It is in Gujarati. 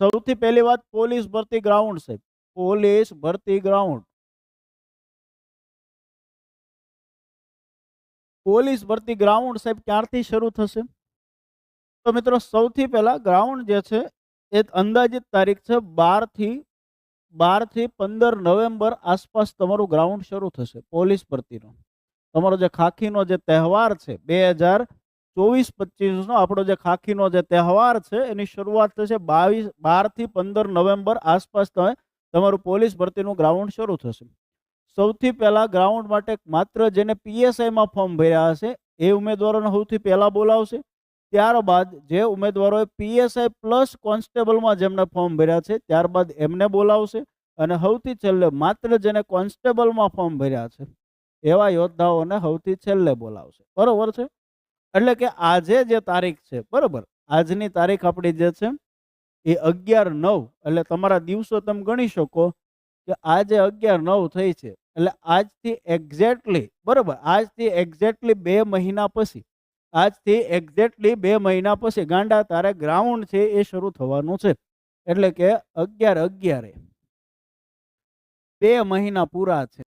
સૌથી પહેલી વાત પોલીસ ભરતી ગ્રાઉન્ડ સાહેબ. પોલીસ ભરતી ગ્રાઉન્ડ. પોલીસ ભરતી ગ્રાઉન્ડ સાહેબ ક્યારથી શરૂ થશે? તો મિત્રો સૌથી પહેલા ગ્રાઉન્ડ જે છે, એ અંદાજિત તારીખ છે બારથી બારથી પંદર નવેમ્બર આસપાસ તમારું ગ્રાઉન્ડ શરૂ થશે, પોલીસ ભરતીનો. તમારો જે ખાખીનો જે તહેવાર છે, બે હજાર ચોવીસ પચીસનો આપણો જે ખાખીનો જે તહેવાર છે, એની શરૂઆત થશે બાવીસ, બારથી પંદર નવેમ્બર આસપાસ તમે તમારું પોલીસ ભરતીનું ગ્રાઉન્ડ શરૂ થશે. સૌથી પહેલાં ગ્રાઉન્ડ માટે માત્ર જેને પીએસઆઈમાં ફોર્મ ભર્યા હશે, એ ઉમેદવારોને સૌથી પહેલાં બોલાવશે. ત્યારબાદ જે ઉમેદવારોએ પીએસઆઈ પ્લસ કોન્સ્ટેબલમાં જેમને ફોર્મ ભર્યા છે, ત્યારબાદ એમને બોલાવશે અને સૌથી છેલ્લે માત્ર જેને કોન્સ્ટેબલમાં ફોર્મ ભર્યા છે, એવા યોદ્ધાઓને સૌથી છેલ્લે બોલાવશે. બરોબર છે? એટલે કે આજે જે તારીખ છે, બરોબર? આજની તારીખ આપણી જે છે, એ અગિયાર નવ. એટલે તમારા દિવસો તમે ગણી શકો કે આજે અગિયાર નવ થઈ છે. એટલે આજથી એક્ઝેક્ટલી બરોબર? આજથી એક્ઝેક્ટલી બે મહિના પછી, આજથી એક્ઝેક્ટલી બે મહિના પછી ગાંડા, તારે ગ્રાઉન્ડ છે એ શરૂ થવાનું છે. એટલે કે અગિયાર અગિયારે. બે મહિના પૂરા છે.